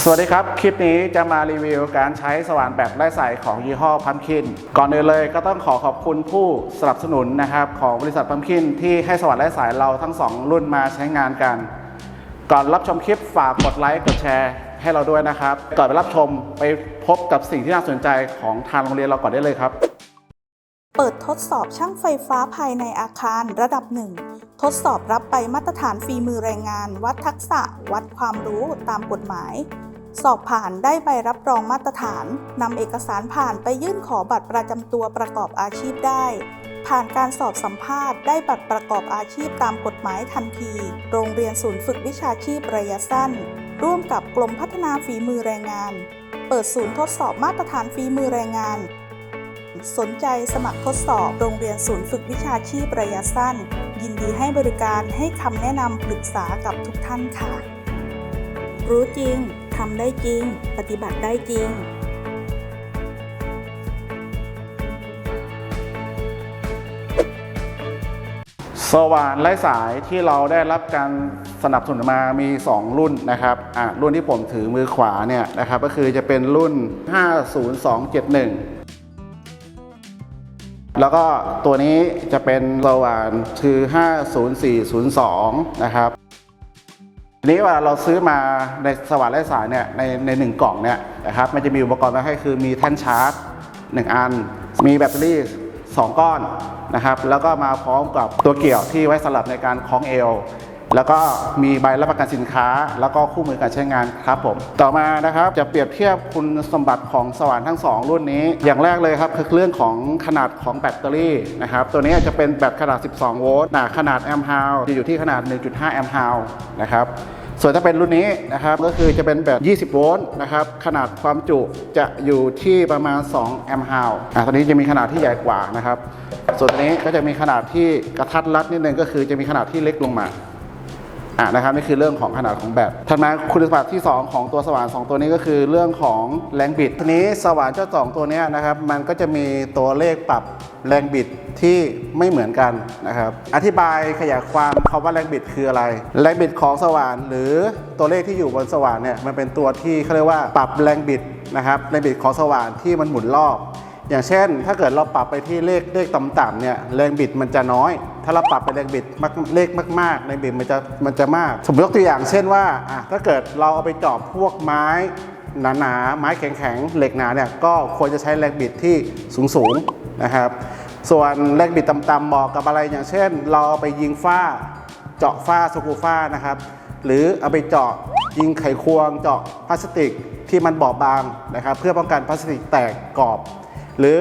สวัสดีครับ คลิปนี้จะมารีวิวการใช้สว่านแบบไร้สายของยี่ห้อพัมคิน ก่อนอื่นเลยก็ต้องขอขอบคุณผู้สนับสนุนนะครับของบริษัทพัมคินที่ให้สว่านไร้สายเราทั้ง 2 รุ่นมาใช้งานกัน ก่อนรับชมคลิปฝากกดไลค์กดแชร์ให้เราด้วยนะครับ ก่อนไปรับชมไปพบกับสิ่งที่น่าสนใจของทางโรงเรียนเราก่อนได้เลยครับ เปิดทดสอบช่างไฟฟ้าภายในอาคารระดับหนึ่งทดสอบรับใบมาตรฐานฝีมือแรงงาน วัดทักษะ วัดความรู้ตามกฎหมาย สอบผ่านได้ใบรับรองมาตรฐานนำเอกสารผ่านไปยื่นขอบัตรประจำตัวประกอบอาชีพได้ ผ่านการสอบสัมภาษณ์ได้บัตรประกอบอาชีพตามกฎหมายทันที โรงเรียนศูนย์ฝึกวิชาชีพระยะสั้น ร่วมกับกรมพัฒนาฝีมือแรงงาน เปิดศูนย์ทดสอบมาตรฐานฝีมือแรงงาน สนใจสมัครทดสอบโรงเรียนศูนย์ฝึกวิชาชีพระยะสั้น ยินดีให้บริการให้คำแนะนำปรึกษากับทุกท่านค่ะ รู้จริงทำได้จริง ปฏิบัติได้จริงสว่านไร้สายที่เราได้รับการสนับสนุนมามี 2 รุ่นนะครับอะรุ่นที่ผมถือมือขวาเนี่ยนะครับก็คือจะเป็นรุ่น 50271 แล้วก็ตัวนี้จะเป็นสว่านคือ 50402 นะครับทีนี้ว่าเราซื้อมาในสว่านไร้สายเนี่ยในในหนึ่งกล่องเนี่ยนะครับมันจะมีอุปกรณ์มาให้คือมีแท่นชาร์จ 1 อัน มีแบตเตอรี่ 2 ก้อนนะครับแล้วก็มาพร้อมกับตัวเกี่ยวที่ไว้สำหรับในการคล้องเอว แล้วก็มีใบรับประกันสินค้า แล้วก็คู่มือการใช้งานครับผม ต่อมานะครับจะเปรียบเทียบคุณสมบัติของสว่านทั้ง 2 รุ่นนี้ อย่างแรกเลยครับคือเรื่องของขนาดของแบตเตอรี่นะครับตัวนี้จะเป็นแบตขนาด 12 โวลต์นะขนาดแอมป์ฮาวจะอยู่ที่ขนาด 1.5 แอมป์ฮาวนะครับส่วนถ้าเป็นรุ่นนี้นะครับก็คือจะเป็นแบบ 20 โวลต์นะครับขนาดความจุจะอยู่ที่ประมาณ 2 แอมป์ฮาวอะตอนนี้จะมีขนาดที่ใหญ่กว่านะครับ ส่วนตัวนี้ก็จะมีขนาดที่กระทัดรัดนิดนึงก็คือจะมีขนาดที่เล็กลงมา อะนะครับนี่คือเรื่องของขนาดของแบตถัดมาคุณสมบัติที่ 2 ของตัวสว่าน2ตัวนี้ก็คือเรื่องของแรงบิดทีนี้สว่านเจ้าสองตัวนี้นะครับมันก็จะมีตัวเลขปรับแรงบิดที่ไม่เหมือนกันนะครับอธิบายขยายความคำว่าแรงบิดคืออะไร แรงบิดของสว่านหรือตัวเลขที่อยู่บนสว่านเนี่ยมันเป็นตัวที่เขาเรียกว่าปรับแรงบิดนะครับแรงบิดของสว่านที่มันหมุนรอบ อย่างเช่น ถ้าเกิดเราปรับไปที่เลขเลขต่ำๆเนี่ยแรงบิดมันจะน้อย ถ้าเราปรับไปแรงบิดมากเลขมากๆแรงบิดมันจะมันจะมาก สมมติยกตัวอย่างเช่นว่าอะถ้าเกิดเราเอาไปเจอบพวกไม้หนาๆไม้แข็งๆเหล็กหนาเนี่ยก็ควรจะใช้แรงบิดที่สูงๆนะครับ ส่วนแรงบิดต่ำๆเหมาะกับอะไรอย่างเช่น เราเอาไปยิงฝ้า เจาะฝ้าสกูฝ้านะครับ หรือเอาไปเจาะยิงไขควง เจาะพลาสติกที่มันบอบบางนะครับ เพื่อป้องกันพลาสติกแตกกรอบ หรือ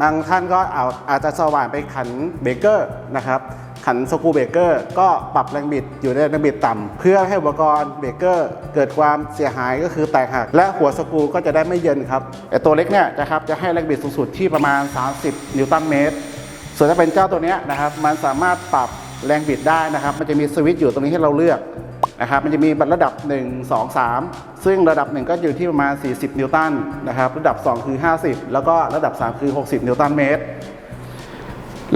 บางท่านก็เอาอาจจะสว่านไปขันเบเกอร์นะครับขันสกูเบเกอร์ก็ปรับแรงบิดอยู่ในแรงบิดต่ำเพื่อให้อุปกรณ์เบเกอร์เกิดความเสียหายก็คือแตกหัก และหัวสกูก็จะได้ไม่เยินครับแต่ตัวเล็กเนี่ยนะครับจะให้แรงบิดสูงสุดที่ประมาณ 30 นิวตันเมตร ส่วนถ้าเป็นเจ้าตัวเนี้ยนะครับมันสามารถปรับแรงบิดได้นะครับ มันจะมีสวิตช์อยู่ตรงนี้ให้เราเลือก นะครับมันจะมีระดับ 1 2 3 ซึ่งระดับ 1 ก็อยู่ที่ประมาณ 40 นิวตันนะครับระดับ 2 คือ 50 แล้วก็ระดับ 3 คือ 60 นิวตันเมตร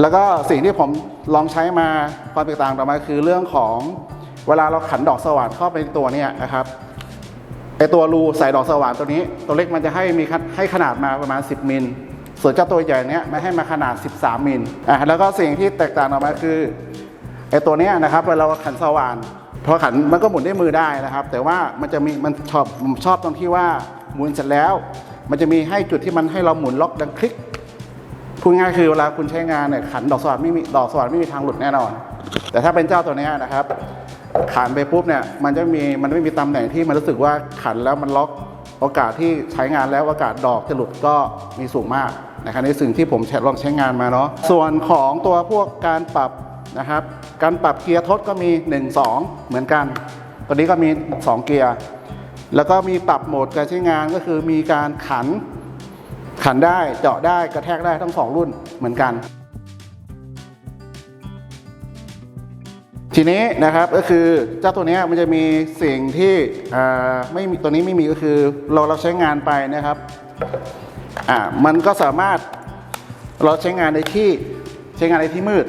แล้วก็สิ่งที่ผมลองใช้มาความแตกต่างต่อมาคือเรื่องของเวลาเราขันดอกสว่านเข้าไปในตัวเนี่ยนะครับไอตัวรูใส่ดอกสว่านตัวนี้ ตัวเล็กมันจะให้มีให้ขนาดมาประมาณ 10 มิลส่วนเจ้าตัวใหญ่เนี้ยมันให้มาขนาด 13 มิลอะแล้วก็สิ่งที่แตกต่างออกมาคือไอตัวเนี้ยนะครับเวลาเราขันสว่าน พอขันมันก็หมุนด้วยมือได้นะครับ แต่ว่ามันจะมีมันชอบชอบตรงที่ว่าหมุนเสร็จแล้ว มันจะมีให้จุดที่มันให้เราหมุนล็อกดังคลิกพูดง่ายคือเวลาคุณใช้งานเนี่ยขันดอกสว่านไม่มีดอกสว่านไม่มีทางหลุดแน่นอน แต่ถ้าเป็นเจ้าตัวนี้นะครับ ขันไปปุ๊บเนี่ยมันจะมีมันไม่มีตำแหน่งที่มันรู้สึกว่าขันแล้วมันล็อกโอกาสที่ใช้งานแล้วโอกาสดอกจะหลุดก็มีสูงมากนะครับในสิ่งที่ผมใช้ลองใช้งานมาเนาะส่วนของตัวพวกการปรับ นะครับ การปรับเกียร์ทดก็มี 1 2 เหมือนกัน ตัวนี้ก็มี 2 เกียร์ แล้วก็มีปรับโหมดการใช้งานก็คือมีการขัน ขันได้เจาะได้กระแทกได้ทั้งสองรุ่นเหมือนกัน ทีนี้นะครับก็คือเจ้าตัวนี้มันจะมีสิ่งที่ไม่มีตัวนี้ไม่มีก็คือเราเราใช้งานไปนะครับอ่ามันก็สามารถเราใช้งานในที่ใช้งานในที่มืด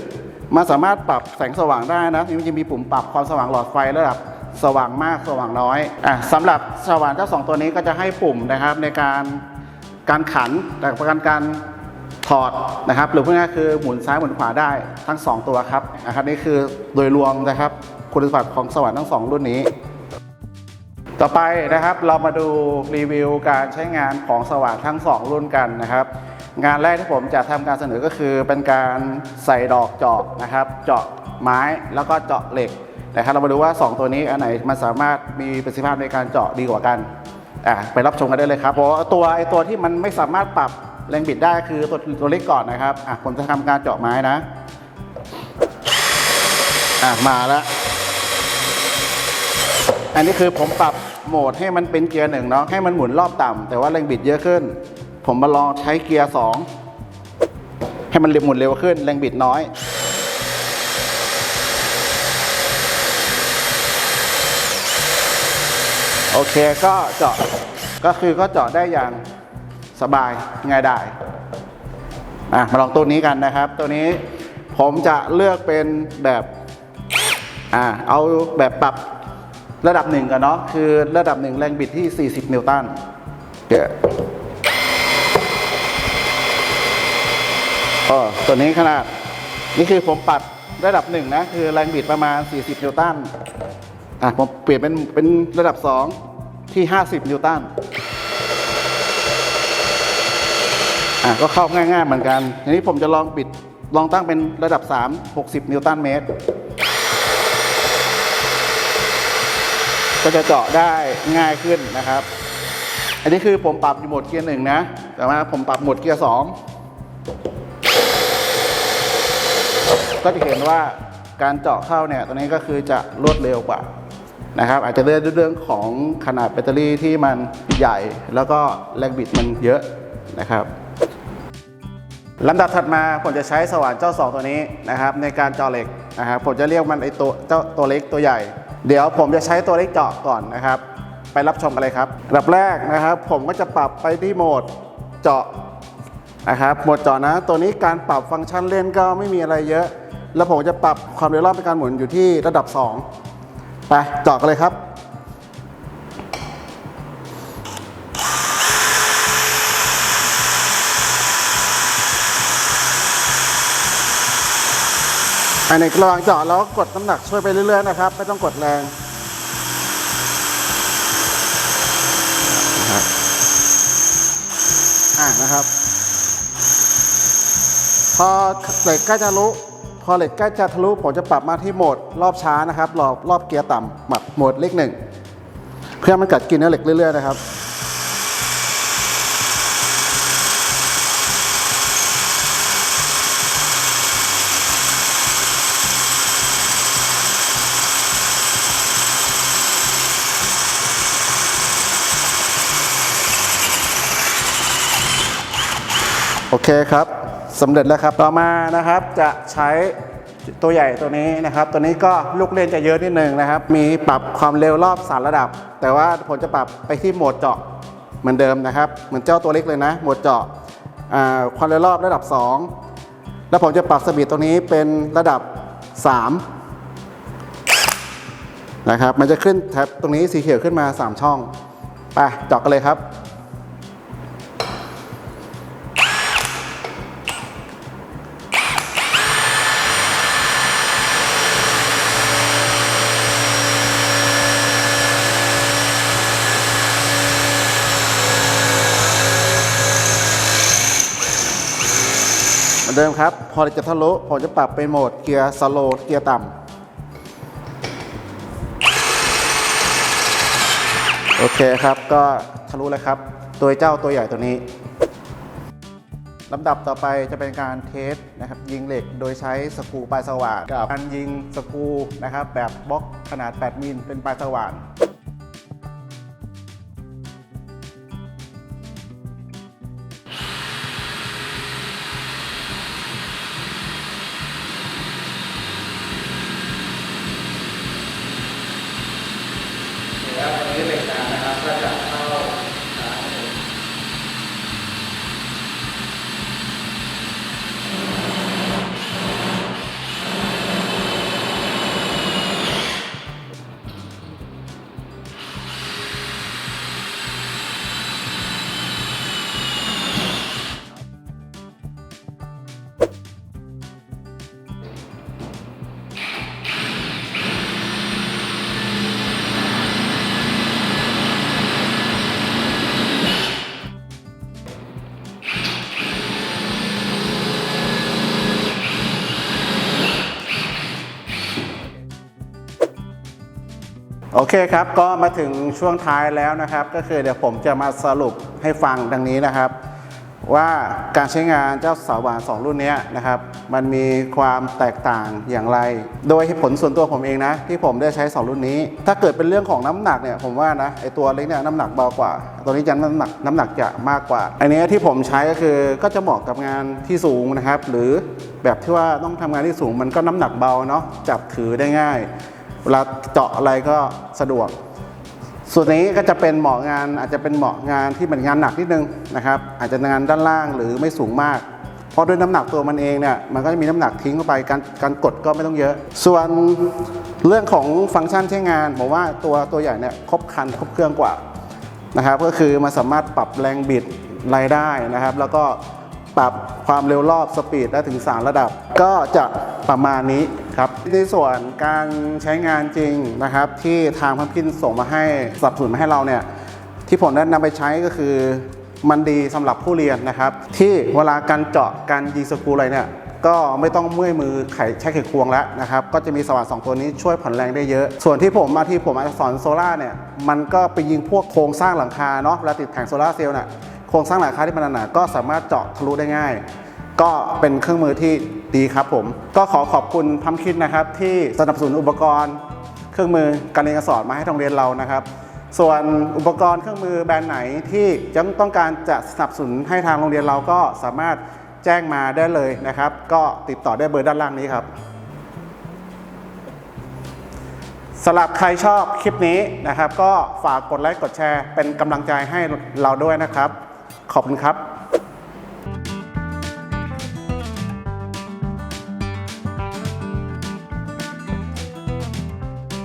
มันสามารถปรับแสงสว่างได้นะมันจะมีปุ่มปรับความสว่างหลอดไฟระดับสว่างมากสว่างน้อยอะสำหรับสว่านเจ้าสองตัวนี้ก็จะให้ปุ่มนะครับในการการขันแต่ประกันการถอดนะครับ หรือพูดง่ายคือหมุนซ้ายหมุนขวาได้ทั้งสองตัวครับนะครับนี่คือโดยรวมนะครับคุณสมบัติของสว่านทั้งสองรุ่นนี้ ต่อไปนะครับเรามาดูรีวิวการใช้งานของสว่านทั้ง 2 รุ่นกันนะครับ งานแรกที่ผมจะทำการเสนอก็คือเป็นการใส่ดอกเจาะนะครับ เจาะไม้แล้วก็เจาะเหล็กนะครับ เรามาดูว่า 2 ตัวนี้อันไหนมันสามารถมีประสิทธิภาพในการเจาะดีกว่ากันอะไปรับชมกันได้เลยครับเพราะว่าตัวไอตัวที่มันไม่สามารถปรับแรงบิดได้คือตัวตัวเล็กก่อนนะครับอะผมจะทำการเจาะไม้นะอะมาแล้วอันนี้คือผมปรับโหมดให้มันเป็นเกียร์หนึ่งเนาะให้มันหมุนรอบต่ำแต่ว่าแรงบิดเยอะขึ้น ผมมาลองใช้เกียร์สองให้มันเร็วหมุนเร็วขึ้น แรงบิดน้อย โอเคก็เจาะก็คือก็เจาะได้อย่างสบายง่ายได้อะมาลองตัวนี้กันนะครับ ตัวนี้ผมจะเลือกเป็นแบบอ่าเอาแบบปรับระดับหนึ่งกันเนาะคือระดับหนึ่งแรงบิดที่ 40 นิวตันเดี๋ยว อ๋อตัวนี้ขนาด นี่คือผมปรับระดับหนึ่งนะ คือแรงบิดประมาณ 40 นิวตัน อะ ผมเปลี่ยนเป็นเป็นระดับ 2 ที่ 50 นิวตัน อะ ก็เข้าง่ายๆเหมือนกัน ทีนี้ผมจะลองบิดลองตั้งเป็นระดับ 3 60 นิวตันเมตร ก็จะเจาะได้ง่ายขึ้นนะครับ อันนี้คือผมปรับอยู่โหมดเกียร์หนึ่งนะ แต่ว่าผมปรับโหมดเกียร์สอง ก็จะเห็นว่าการเจาะเข้าเนี่ยตัวนี้ก็คือจะรวดเร็วกว่านะครับ อาจจะเรื่องเรื่องของขนาดแบตเตอรี่ที่มันใหญ่ แล้วก็แรงบิดมันเยอะนะครับลำดับถัดมาผมจะใช้สว่านเจ้าสองตัวนี้นะครับในการเจาะเหล็กนะครับผมจะเรียกมันไอตัวเจ้าตัวเล็กตัวใหญ่ เดี๋ยวผมจะใช้ตัวเล็กเจาะก่อนนะครับ ไปรับชมกันเลยครับอันดับแรกนะครับ ผมก็จะปรับไปที่โหมดเจาะนะครับโหมดเจาะนะ ตัวนี้การปรับฟังก์ชันเล่นก็ไม่มีอะไรเยอะ แล้วผมจะปรับความเร็วรอบในการหมุนอยู่ที่ระดับ 2 ไปเจาะกันเลยครับอันนี้ระหว่างเจาะแล้วกดน้ำหนักช่วยไปเรื่อยๆนะครับ ไม่ต้องกดแรงนะครับอ่านะครับ พอเหล็กใกล้จะทะลุ พอเหล็กใกล้จะทะลุผมจะปรับมาที่โหมดรอบช้านะครับรอบรอบเกียร์ต่ำหมัดโหมดเลขหนึ่งเพื่อมันกัดกินเนื้อเหล็กเรื่อยๆนะครับโอเคครับ สำเร็จแล้วครับต่อมานะครับจะใช้ตัวใหญ่ตัวนี้นะครับ ตัวนี้ก็ลูกเล่นจะเยอะนิดนึงนะครับ มีปรับความเร็วรอบสามระดับ แต่ว่าผมจะปรับไปที่โหมดเจาะเหมือนเดิมนะครับ เหมือนเจ้าตัวเล็กเลยนะ โหมดเจาะความเร็วรอบระดับ 2 แล้วผมจะปรับสปีดตรงนี้เป็นระดับ 3 นะครับ มันจะขึ้นแท็บตรงนี้สีเขียวขึ้นมา 3 ช่อง ไปเจาะกันเลยครับ อนเดิมครับ พอจะทะลุผมจะปรับเป็นโหมดเกียร์สโลว์เกียร์ต่ำโอเคครับ ก็ทะลุแล้วครับ ตัวเจ้าตัวใหญ่ตัวนี้ลำดับต่อไปจะเป็นการเทสนะครับยิงเหล็กโดยใช้สกรูปลายสว่านกับการยิงสกรูนะครับแบบบล็อกขนาด 8 มิลเป็นปลายสว่าน แล้วตอนนี้เป็นการนะครับก็จะ โอเคครับ ก็มาถึงช่วงท้ายแล้วนะครับ ก็คือเดี๋ยวผมจะมาสรุปให้ฟังดังนี้นะครับ ว่าการใช้งานเจ้าสาวหวานสองรุ่นนี้นะครับ มันมีความแตกต่างอย่างไร โดยผลส่วนตัวผมเองนะ ที่ผมได้ใช้ 2 รุ่นนี้ ถ้าเกิดเป็นเรื่องของน้ำหนักเนี่ยผมว่านะไอตัวเล็กเนี่ยน้ำหนักเบากว่า ตัวนี้จะน้ำหนักน้ำหนักจะมากกว่า อันนี้ที่ผมใช้ก็คือก็จะเหมาะกับงานที่สูงนะครับ หรือแบบที่ว่าต้องทำงานที่สูงมันก็น้ำหนักเบาเนาะจับถือได้ง่าย เวลาเจาะอะไรก็สะดวก ส่วนนี้ก็จะเป็นเหมาะงานอาจจะเป็นเหมาะงานที่เป็นงานหนักนิดนึงนะครับ อาจจะงานด้านล่างหรือไม่สูงมาก เพราะด้วยน้ำหนักตัวมันเองเนี่ยมันก็จะมีน้ำหนักทิ้งเข้าไปการการกดก็ไม่ต้องเยอะ ส่วนเรื่องของฟังก์ชันใช้งานผมว่าตัวตัวใหญ่เนี่ยครบคันครบเครื่องกว่านะครับก็คือมันสามารถปรับแรงบิดรายได้นะครับ แล้วก็ปรับความเร็วรอบสปีดได้ถึง 3 ระดับ ก็จะประมาณนี้ ครับในส่วนการใช้งานจริงนะครับ ที่ทางพัมพินส่งมาให้สนับสนุนมาให้เราเนี่ยที่ผมได้นำไปใช้ก็คือมันดีสำหรับผู้เรียนนะครับ ที่เวลาการเจาะการยิงสกรูอะไรเนี่ยก็ไม่ต้องเมื่อยมือไขใช้ไขควงแล้วนะครับ ก็จะมีสว่านสองตัวนี้ช่วยผ่อนแรงได้เยอะ ส่วนที่ผมมาที่ผมมาจจะสอนโซล่าเนี่ยมันก็ไปยิงพวกโครงสร้างหลังคาเนาะเวลาติดแผงโซล่าร์เซลล์เนี่ยโครงสร้างหลังคาที่มันหนาๆก็สามารถเจาะทะลุได้ง่าย ก็เป็นเครื่องมือที่ดีครับผม ก็ขอขอบคุณพัมคินนะครับ ที่สนับสนุนอุปกรณ์ เครื่องมือการเรียนการสอนมาให้โรงเรียนเรานะครับ ส่วนอุปกรณ์เครื่องมือแบรนด์ไหนที่ยังต้องการจะสนับสนุนให้ทางโรงเรียนเราก็สามารถแจ้งมาได้เลยนะครับ ก็ติดต่อได้เบอร์ด้านล่างนี้ครับสำหรับใครชอบคลิปนี้นะครับ ก็ฝากกดไลค์กดแชร์เป็นกำลังใจให้เราด้วยนะครับ ขอบคุณครับ